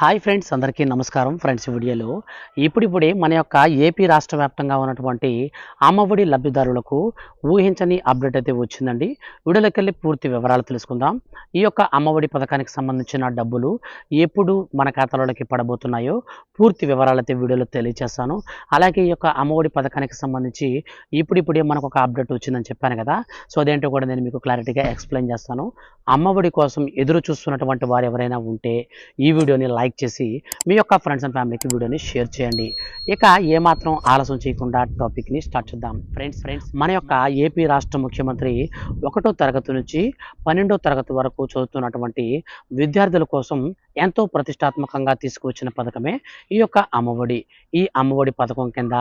Hi friends అందరికీ నమస్కారం. Friends వీడియోలో ఇప్పుడిప్పుడే మన యొక్క ఏపీ రాష్ట్ర వ్యాప్తంగా ఉన్నటువంటి అమ్మఒడి లబ్ధిదారులకు ఊహించని అప్డేట్ అయితే వచ్చిందండి. వీడియోలోకెళ్ళి పూర్తి వివరాలు తెలుసుకుందాం. ఈ యొక్క అమ్మఒడి పథకానికి సంబంధించిన డబ్బులు ఎప్పుడు మన ఖాతాలోకి పడబోతున్నాయో పూర్తి వివరాలు అయితే వీడియోలో తెలియజేస్తాను. అలాగే ఈ యొక్క అమ్మఒడి పథకానికి సంబంధించి ఇప్పుడిప్పుడే మనకు ఒక అప్డేట్ వచ్చిందని చెప్పాను కదా. సో అదేంటో కూడా నేను మీకు క్లారిటీగా ఎక్స్ప్లెయిన్ చేస్తాను. అమ్మఒడి కోసం ఎదురు చూస్తున్నటువంటి వారు ఎవరైనా ఉంటే ఈ వీడియోని లైక్ చేసి మీ యొక్క ఫ్రెండ్స్ అండ్ ఫ్యామిలీకి వీడియోని షేర్ చేయండి. ఇక ఏమాత్రం ఆలస్యం చేయకుండా టాపిక్ని స్టార్ట్ చేద్దాం. ఫ్రెండ్స్ ఫ్రెండ్స్ మన యొక్క ఏపీ రాష్ట్ర ముఖ్యమంత్రి ఒకటో తరగతి నుంచి పన్నెండో తరగతి వరకు చదువుతున్నటువంటి విద్యార్థుల కోసం ఎంతో ప్రతిష్టాత్మకంగా తీసుకువచ్చిన పథకమే ఈ యొక్క అమ్మఒడి. ఈ అమ్మఒడి పథకం కింద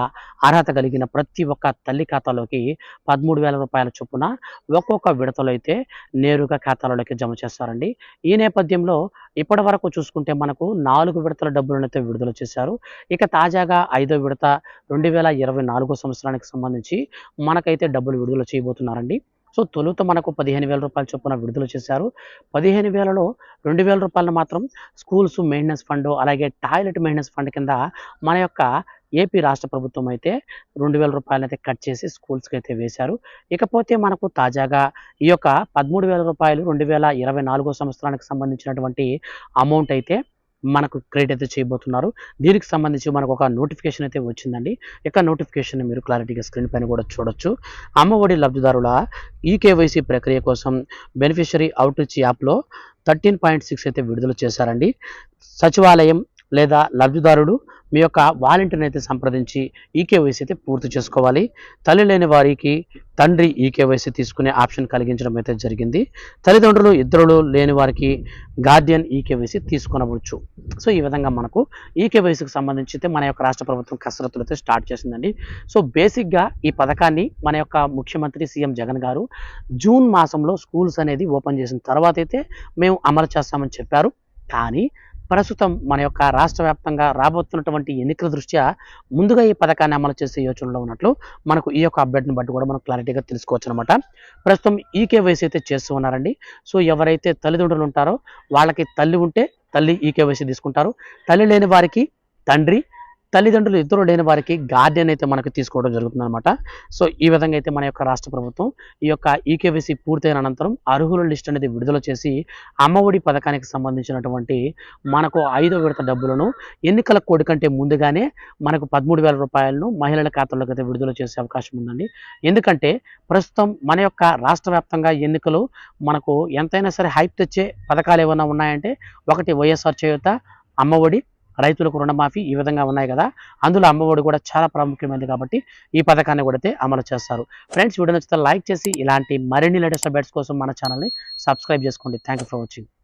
అర్హత కలిగిన ప్రతి ఒక్క తల్లి ఖాతాలోకి పదమూడు వేల రూపాయల చొప్పున ఒక్కొక్క విడతలో అయితే నేరుగా ఖాతాలోకి జమ చేస్తారండి. ఈ నేపథ్యంలో ఇప్పటి వరకు చూసుకుంటే మనకు నాలుగు విడతల డబ్బులను అయితే విడుదల చేశారు. ఇక తాజాగా ఐదో విడత రెండు వేల ఇరవై నాలుగో సంవత్సరానికి సంబంధించి మనకైతే డబ్బులు విడుదల చేయబోతున్నారండి. సో తొలుత మనకు పదిహేను వేల రూపాయల చొప్పున విడుదల చేశారు. పదిహేను వేలలో రెండు వేల రూపాయలు మాత్రం స్కూల్స్ మెయింటెనెన్స్ ఫండ్ అలాగే టాయిలెట్ మెయింటెనెన్స్ ఫండ్ కింద మన యొక్క ఏపీ రాష్ట్ర ప్రభుత్వం అయితే రెండు వేల రూపాయలు అయితే కట్ చేసి స్కూల్స్కి అయితే వేశారు. ఇకపోతే మనకు తాజాగా ఈ యొక్క పదమూడు వేల రూపాయలు రెండు వేల ఇరవై నాలుగో సంవత్సరానికి సంబంధించినటువంటి అమౌంట్ అయితే మనకు క్రెడిట్ అయితే చేయబోతున్నారు. దీనికి సంబంధించి మనకు ఒక నోటిఫికేషన్ అయితే వచ్చిందండి. ఇక నోటిఫికేషన్ మీరు క్లారిటీగా స్క్రీన్ పైన కూడా చూడొచ్చు. అమ్మఒడి లబ్ధిదారుల ఈకేవైసీ ప్రక్రియ కోసం బెనిఫిషరీ అవుట్రీచ్ యాప్లో థర్టీన్ పాయింట్ సిక్స్ అయితే విడుదల చేశారండి. సచివాలయం లేదా లబ్ధిదారుడు మీ యొక్క వాలంటీర్ని అయితే సంప్రదించి ఈకేవైసీ అయితే పూర్తి చేసుకోవాలి. తల్లి లేని వారికి తండ్రి ఈకేవైసీ తీసుకునే ఆప్షన్ కలిగించడం అయితే జరిగింది. తల్లిదండ్రులు ఇద్దరులు లేని వారికి గార్డియన్ ఈకేవైసీ తీసుకొనవచ్చు. సో ఈ విధంగా మనకు ఈకేవైసీకి సంబంధించి అయితే మన యొక్క రాష్ట్ర ప్రభుత్వం కసరత్తులు అయితే స్టార్ట్ చేసిందండి. సో బేసిక్గా ఈ పథకాన్ని మన యొక్క ముఖ్యమంత్రి సీఎం జగన్ గారు జూన్ మాసంలో స్కూల్స్ అనేది ఓపెన్ చేసిన తర్వాత అయితే మేము అమలు చేస్తామని చెప్పారు. కానీ ప్రస్తుతం మన యొక్క రాష్ట్ర వ్యాప్తంగా రాబోతున్నటువంటి ఎన్నికల దృష్ట్యా ముందుగా ఈ పథకాన్ని అమలు చేసే యోచనలో ఉన్నట్లు మనకు ఈ యొక్క అప్డేట్ని బట్టి కూడా మనం క్లారిటీగా తెలుసుకోవచ్చు అనమాట ప్రస్తుతం ఈ కేవైసీ అయితే చేస్తూ ఉన్నారండి. సో ఎవరైతే తల్లిదండ్రులు ఉంటారో వాళ్ళకి తల్లి ఉంటే తల్లి ఈ కేవైసీ తీసుకుంటారు. తల్లి లేని వారికి తండ్రి తల్లిదండ్రులు ఇద్దరు లేని వారికి గార్డియన్ అయితే మనకు తీసుకోవడం జరుగుతుందన్నమాట. సో ఈ విధంగా అయితే మన యొక్క రాష్ట్ర ప్రభుత్వం ఈ యొక్క ఈకేవీసీ పూర్తయిన అనంతరం అర్హుల లిస్ట్ అనేది విడుదల చేసి అమ్మఒడి పథకానికి సంబంధించినటువంటి మనకు ఐదో విడత డబ్బులను ఎన్నికల కోడి కంటే ముందుగానే మనకు పదమూడు వేల రూపాయలను మహిళల ఖాతాలోకి అయితే విడుదల చేసే అవకాశం ఉందండి. ఎందుకంటే ప్రస్తుతం మన యొక్క రాష్ట్ర వ్యాప్తంగా ఎన్నికలు మనకు ఎంతైనా సరే హైప్ తెచ్చే పథకాలు ఏమైనా ఉన్నాయంటే ఒకటి వైఎస్ఆర్ చేయుత అమ్మఒడి రైతులకు రుణమాఫీ ఈ విధంగా ఉన్నాయి కదా? అందులో అమ్మఒడి కూడా చాలా ప్రాముఖ్యమైనది కాబట్టి ఈ పథకాన్ని కూడా అమలు చేస్తారు. ఫ్రెండ్స్ వీడియో నచ్చితే లైక్ చేసి ఇలాంటి మరిన్ని లేటెస్ట్ అప్డేట్స్ కోసం మన ఛానల్ని సబ్స్క్రైబ్ చేసుకోండి. Thank you for watching.